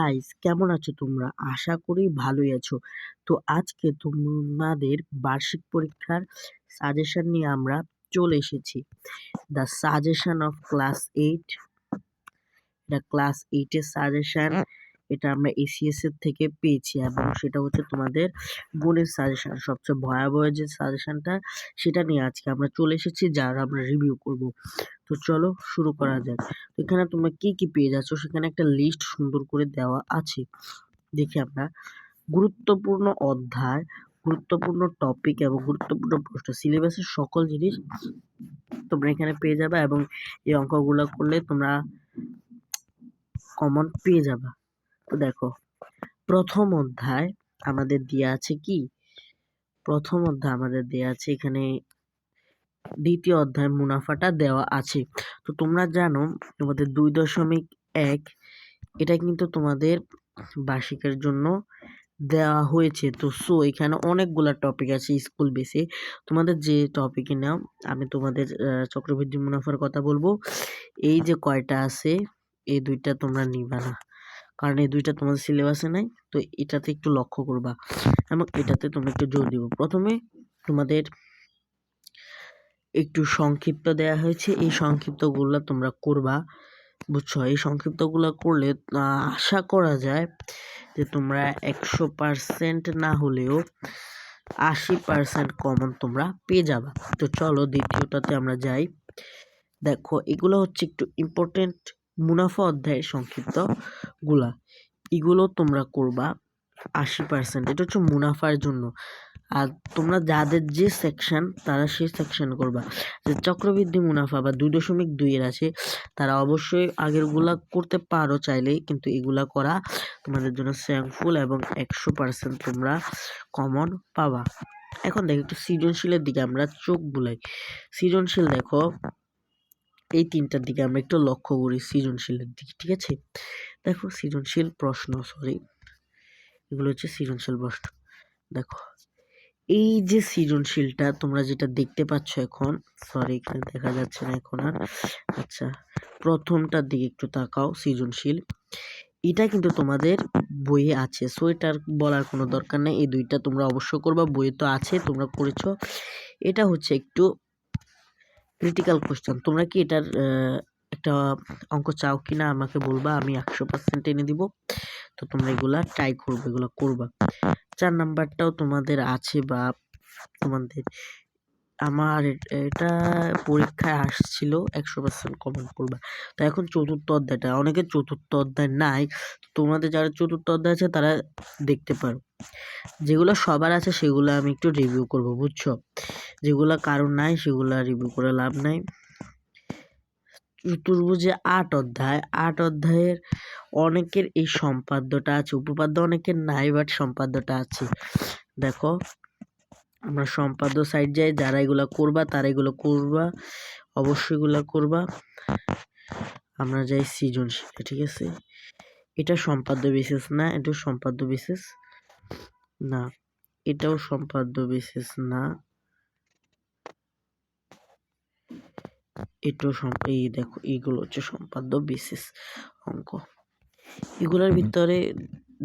Guys কেমন আছো তোমরা? আশা করি ভালোই আছো। তো আজকে তোমাদের বার্ষিক পরীক্ষার সাজেশন নিয়ে আমরা চলে এসেছি। The suggestion of class eight the class এইটের সাজেশন এটা আমরা এসিএস এর থেকে পেয়েছি এবং সেটা হচ্ছে তোমাদের বোনের সাজেশন সবচেয়ে ভয়াবহ যে সাজেশনটা সেটা নিয়ে আজকে আমরা চলে এসেছি, যার আমরা রিভিউ করব। তো চলো শুরু করা যাক। এখানে তোমরা কি কি পেয়ে যাচ্ছ সেখানে একটা লিস্ট সুন্দর করে দেওয়া আছে। দেখি আমরা। গুরুত্বপূর্ণ অধ্যায়, গুরুত্বপূর্ণ টপিক এবং গুরুত্বপূর্ণ প্রশ্ন। সিলেবাসের সকল জিনিস তোমরা এখানে পেয়ে যাবে এবং এই অঙ্কগুলো করলে তোমরা কমন পেয়ে যাবে। দেখো, প্রথম অধ্যায় আমাদের দেওয়া আছে কি? প্রথম অধ্যায় আমাদের দেওয়া আছে, এখানে দ্বিতীয় অধ্যায় মুনাফাটা দেওয়া আছে। তো তোমরা জানো, তোমাদের দুই দশমিক এক, এটা কিন্তু তোমাদের বার্ষিকের জন্য দেওয়া হয়েছে। তো সো, এখানে অনেকগুলা টপিক আছে স্কুল বেসে তোমাদের যে টপিকে নাও আমি তোমাদের চক্রবৃদ্ধি মুনাফার কথা বলব। এই যে কয়টা আছে, এই দুইটা তোমরা নিবা না। কারণ এই দুইটা তোমাদের সিলেবাসে নাই, তো এটাতে একটু লক্ষ্য করবা এবং এটাতে তোমরা একটু জোর দিব। প্রথমে তোমাদের একটু সংক্ষিপ্ত দেয়া হয়েছে, এই সংক্ষিপ্তগুলো তোমরা করবা, বুঝছ? এই সংক্ষিপ্তগুলো করলে আশা করা যায় যে তোমরা একশো পার্সেন্ট না হলেও আশি পার্সেন্ট কমন তোমরা পেয়ে যাবা। তো চলো দ্বিতীয়টাতে আমরা যাই। দেখো, এগুলো হচ্ছে একটু ইম্পর্টেন্ট মুনাফা অধ্যায়ের সংক্ষিপ্তগুলা এগুলো তোমরা করবা আশি পার্সেন্ট এটা হচ্ছে মুনাফার জন্য। আর তোমরা যাদের যে সেকশন তারা সেই সেকশন করবা। যে চক্রবৃদ্ধি মুনাফা বা দুই দশমিক দুইয়ের আছে, তারা অবশ্যই আগেরগুলা করতে পারো চাইলেই, কিন্তু এগুলা করা তোমাদের জন্য স্যাংফুল এবং একশো পার্সেন্ট তোমরা কমন পাবা। এখন দেখো একটু সৃজনশীলের দিকে আমরা চোখ বুলাই। সৃজনশীল দেখো এই তিনটার দিকে আমরা একটু লক্ষ্য করি সৃজনশীলের দিকে, ঠিক আছে? দেখো সৃজনশীল প্রশ্ন সরি এগুলো হচ্ছে সৃজনশীল প্রশ্ন। দেখো, এই যে সৃজনশীলটা তোমরা যেটা দেখতে পাচ্ছ এখন সরি এখানে দেখা যাচ্ছে না এখন আর। আচ্ছা প্রথমটার দিকে একটু তাকাও, সৃজনশীল। এটা কিন্তু তোমাদের বইয়ে আছে সো এটার বলার কোনো দরকার নেই। এই দুইটা তোমরা অবশ্য করবা, বইয়ে তো আছে, তোমরা করেছ এটা হচ্ছে একটু ক্রিটিক্যাল কোশ্চেন তোমরা কি এটার একটা অঙ্ক চাও কি না আমাকে বলবা, আমি একশো পার্সেন্ট এনে দিব। তো তোমরা এগুলা ট্রাই করবে, এগুলো করবা। চার নাম্বারটাও তোমাদের আছে বা তোমাদের, আমার এটা পরীক্ষায় আসছিল, একশো পার্সেন্ট কমন করবা। তো এখন চতুর্থ অধ্যায়টা অনেকের চতুর্থ অধ্যায় নাই তোমাদের যারা চতুর্থ অধ্যায় আছে তারা দেখতে পারো। যেগুলো সবার আছে সেগুলো আমি একটু রিভিউ করব, বুঝছ? যেগুলো কারণ নাই সেগুলো রিভিউ করে লাভ নাই। চতুর্ভুজে আট অধ্যায়, আট অধ্যায়ের অনেকের এই সম্পাদ্যটা আছে, উপপাদ্য অনেকের নাই বাট সম্পাদ্যটা আছে। দেখো, আমরা সম্পাদ্য সাইড যাই, যারা এগুলো করবা, তারা এগুলো করবা, অবশ্যই এগুলো করবা। আমরা যাই সৃজনশীল, ঠিক আছে? এটা সম্পাদ্য বিশেষ না, এটা সম্পাদ্য বিশেষ না এটাও সম্পাদ্য বিশেষ না। এটাও এই দেখো এইগুলো হচ্ছে সম্পাদ্য বিশেষ অঙ্ক। এগুলোর ভিতরে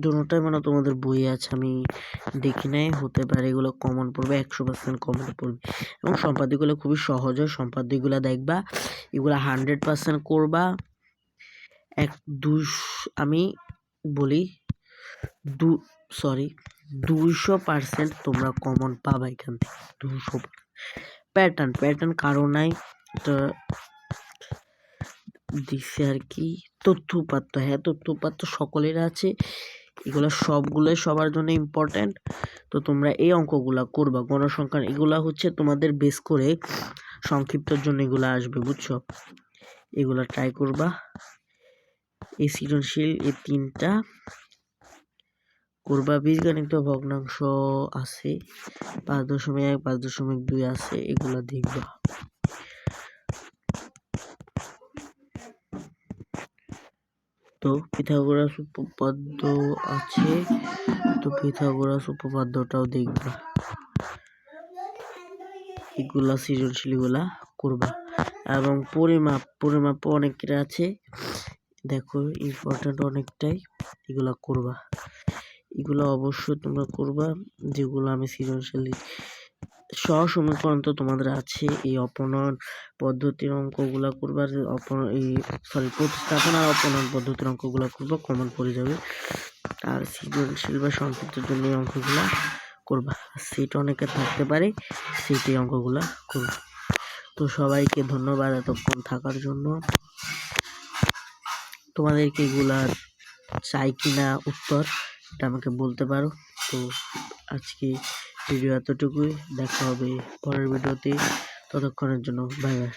দুটোটাই মানে তোমাদের বই আছে আমি দেখি নাই হতে পারে এগুলো কমন পড়বে একশো পার্সেন্ট কমন পড়বে। এবং সম্পাদ্যগুলো খুবই সহজ হয় সম্পাদ্যগুলো দেখবা এগুলো হান্ড্রেড পার্সেন্ট করবা এক দুই আমি বলি দু সরি দুইশো পার্সেন্ট তোমরা কমন পাবা এখান থেকে দুশো প্যাটার্ন প্যাটার্ন কারও নাই এটা দিছে আর কি তথ্য উপাত্ত হ্যাঁ তথ্য উপাত্ত সকলের আছে, এগুলো সবগুলোই সবার জন্য ইম্পর্ট্যান্ট তো তোমরা এই অঙ্কগুলা করবা গণসংখ্যান এগুলা হচ্ছে তোমাদের বেস করে সংক্ষিপ্তর জন্য এগুলো আসবে, বুঝছ? এগুলা ট্রাই করবা। এই সৃজনশীল এই তিনটা। করবা বীজগণিত ভগ্নাংশ আছে, পাঁচ দশমিক এক, পাঁচ দশমিক দুই আছে, এগুলো দেখবা তো পিথাগোরাস উপপাদ্য আছে, তো পিথাগোরাস উপপাদ্যটাও দেখবা। এগুলা সৃজনশীলগুলা করবা। এবং পরিমাপ পরিমাপ অনেকটা আছে। দেখো ইম্পর্টেন্ট অনেকটাই এগুলা করবা। এগুলো অবশ্যই তোমরা করবা, যেগুলো আমি সৃজনশীল সহসমীকরণ তো তোমাদের আছে, এই অপনয়ন পদ্ধতির অঙ্কগুলা করবা অপন, এই সরি প্রতিস্থাপন আর অপনয়ন পদ্ধতির অঙ্কগুলা করবা কমন পড়ে যাবে। আর সৃজনশীল বা সংক্ষিপ্তের জন্য এই অঙ্কগুলা করবা সেট অনেকে থাকতে পারে সেটি অঙ্কগুলা করবা। তো সবাইকে ধন্যবাদ এতক্ষণ থাকার জন্য। তোমাদেরকে এগুলার চাই কিনা উত্তর এটা আমাকে বলতে পারো। তো আজকে ভিডিও এতটুকুই। দেখা হবে পরের ভিডিওতে। ততক্ষণের জন্য বাই বাই